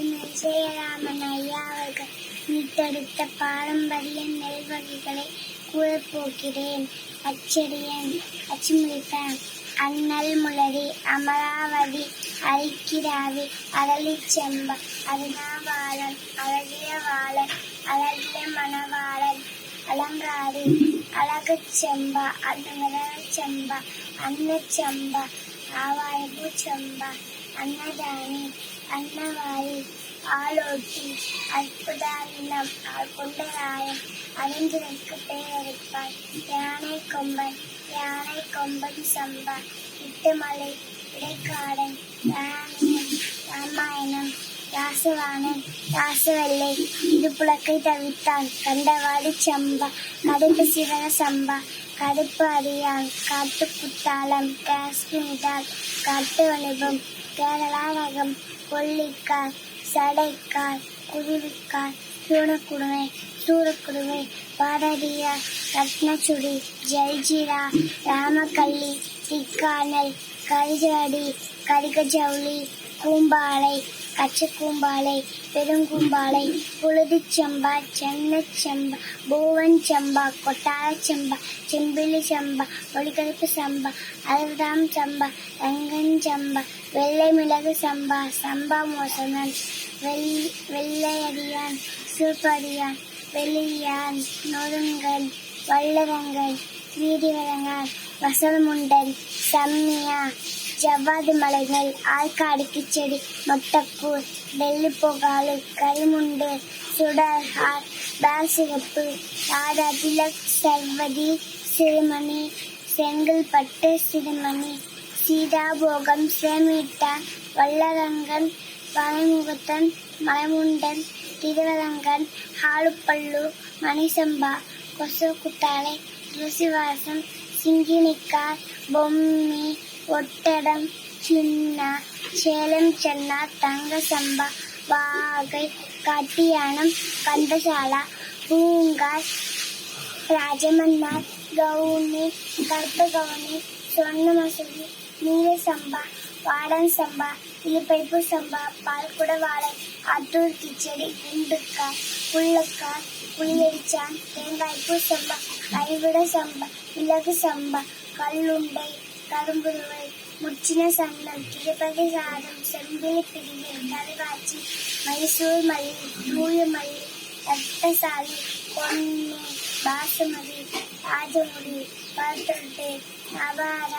ஜெயராமன் ஐயா அவர்கள் மீட்டெடுத்த பாரம்பரிய நெல் வகைகளை கூறப்போகிறேன். அச்சரியன் அச்சுமுடிப்பேன் அண்ணல் முளரி அமராவதி அரிக்கிராவி அரளிச் செம்பா அருணாவாளன் அழகிய வாழன் அழகிய மணவாளன் அலங்காரி அழகுச் செம்பா அன்னமிரச் செம்பா அன்னச்செம்பா ஆவாயபு செம்பா அன்னதானி அன்னவாரி ஆளோட்டி அற்புதாரினம் கொண்டராயன் அறிந்திருக்கு பேரறிப்பாய் யானை கொம்பன் யானை கொம்பன் சம்பா இட்டுமலை இடைக்காடன் ராணியன் ராமாயணம் ராசவாணன் ராசவெல்லை இது புலக்கை தவித்தான் கண்டவாடி சம்பா கடுப்பு சிவன சம்பா கடுப்பு அறியான் காட்டு புத்தாளம் காஷ்மீடால் காட்டு அனுபவம் கேரளா ரகம் கொல்லிக்காய் சடைக்காய் குருவிக்காய் சூனக்குடுமை சூரக்குடுமை பாரதியா ரத்னச்சுடி ஜல்ஜீரா ராமக்கல்லி திக்கானல் கரிஜாடி கரிகஜவுளி கூம்பாலை பச்சைக்கூம்பாலை பெருங்கூம்பாலை புழுதிச்சம்பா சென்னச்சம்பா பூவன் செம்பா கொட்டார செம்பா செம்பிலி செம்பா ஒளிகருப்பு சம்பா அறுபதாம் சம்பா ரங்கன் சம்பா வெள்ளை மிளகு சம்பா சம்பா மோசனன் வெள் வெள்ளையடியான் சூப்படியான் வெளியான் நொறுங்கன் வல்லரங்கன் வீதிவரங்கன் வசலமுண்டன் சம்மியா ஜவ்வாது மலைகள் ஆற்காடு செடி மொட்டக்கூர் டெல்லி புகாலு கரிமுண்டு சுடர்ஹார் பேல் சிகப்பு ராதா திலக் சர்வதி சிறுமணி செங்கல்பட்டு சிறுமணி சீதாபோகம் சேமிட்டா வல்லரங்கன் வளைமுகத்தன் மலைமுண்டன் திருவரங்கன் ஹாலுப்பள்ளு மணிசம்பா கொசு குத்தாலை துளசிவாசம் சிங்கினிக்கார் பொம்மி ஒட்டடம் சின்ன சேலம் சென்னா தங்க சம்பா வாகை கட்டியானம் கந்தசாலா பூங்கார் ராஜமன்னார் கவுனி கருப்பு கவுனி சொர்ண மசூதி நீல சம்பா வாடன் சம்பா இழுப்பைப்பு சம்பா பால்குட வாழை அத்தூர் கிச்சடி குண்டுக்காய் புள்ளக்காய் புளியரிச்சான் தேங்காய்ப்பு சம்பா கைவிட சம்பா மிளகு சம்பா கல்லுண்டை കടുംപുരുവൻ മുച്ചിനെ സംലംബിക്കപ്പെട്ട സാരം സെമ്പിളി പിടികെ കളിവാച്ചി മൈസൂർ മഴി ധൂയമഴി രക്തസാലി പൊന്നി ബാസുമതി ആജമുടി പത്തൊട്ട് നവാര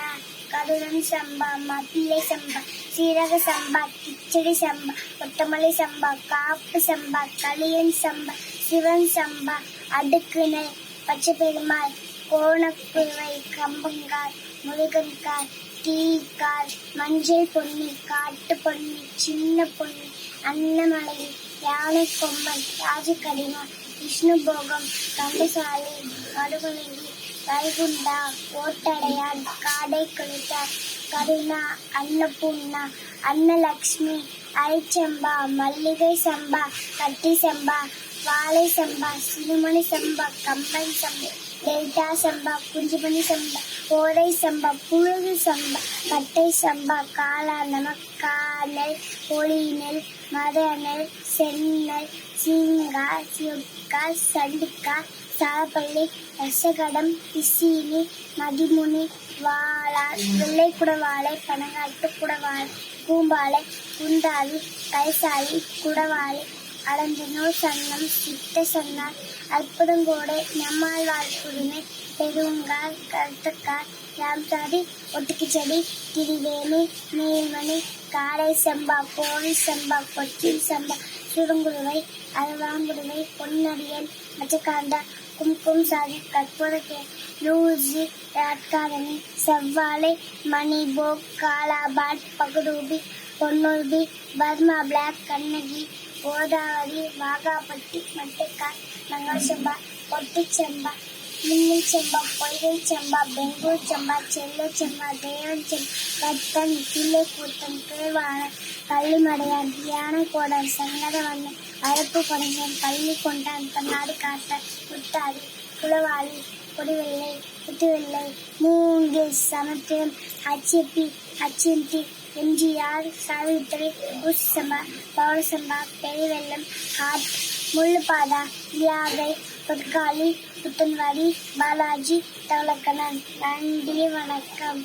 കടുകൻ സമ്പ മതിലെ സമ്പ സീരക സമ്പ കിച്ചടി സമ്പ ഒട്ടമളി സമ്പ കാപ്പ് സമ്പ കളിയൻ സമ്പ ശിവൻ സമ്പ അടുക്കിണൽ പച്ചപെരുമാൾ கோணப்புவை கம்பங்காய் முருகன்காய் டீக்காய் மஞ்சள் பொன்னி காட்டு பொன்னி சின்ன பொன்னி அன்னமலை யானை கொம்பன் ராஜகடிமா விஷ்ணு போகம் கந்தசாலை வைகுண்டா ஓட்டடையான் காடை குளித்தார் கருணா அன்னபூர்ணா அன்னலக்ஷ்மி அரிச்சம்பா மல்லிகை சம்பா கட்டி சம்பா வாழை சம்பா சிறுமணி சம்பா கம்பன் சம்பா டெல்டா சம்பா குஞ்சுமணி சம்பா கோடை சம்பா புழுகு சம்பா பட்டை சம்பா காளா நமக்கானல் மத மதநெல் செந்நெல் சீங்கா சிவக்கா சண்டுக்கா சாப்பள்ளி ரசகடம் பிசினி மதிமுனி வாழா வெள்ளை குடவாழை பனங்காட்டு குடவாழை பூம்பாலை குந்தாவி கைசாலி குடவாழை அலஞ்சனோ சன்னம் சிட்ட சன்னார் அற்புதங்கோடை நம்மாழ்வார் குடுமை பெருங்கால் கருத்தக்கார் ராம்சாதி ஒட்டுக்குச்செடி கிரிவேணி நீர்மணி காரை செம்பா கோழி செம்பா கொச்சின் செம்பா சுருங்குருவை அருவாங்குருவை பொன்னடியன் மச்சக்காண்டா கும்கும் சாதி கற்பூரக்கே லூசி ராட்காரணி செவ்வாழை மணி காலாபாட் பகுடூபி பொன்னூர்பி பர்மா பிளாக் கண்ணகி கோதாவரி வாகாப்பட்டி மட்டைக்காய் மங்கள் செம்பா செம்பா மின்னல் செம்பா பொய்கை செம்பா பெங்கூர் செம்பா செல்ல செம்பா தேவன் செம்பா கத்தன் கிள்ளை கூத்தன் பேர்வாணன் பள்ளிமடையான் யானை கோடன் சங்கரவண்ணன் அரப்பு கொடையன் பள்ளி கொண்டான் பன்னாடு காட்டான் முத்தாடி குளவாளி கொடிவெள்ளை புத்துவெள்ளை மூங்கில் சமத்துவம் ஹச்சிப்பி ஹச்சிம்பி எம்ஜிஆர் சாவித்ரி உஷ்-சம்பா பௌரசம்பா பெரியவெள்ளம் ஹாட் முள்ளுப்பாதா தியாகை பொற்காளி புத்தன்வாடி பாலாஜி தவளக்கணன் நன்றி வணக்கம்.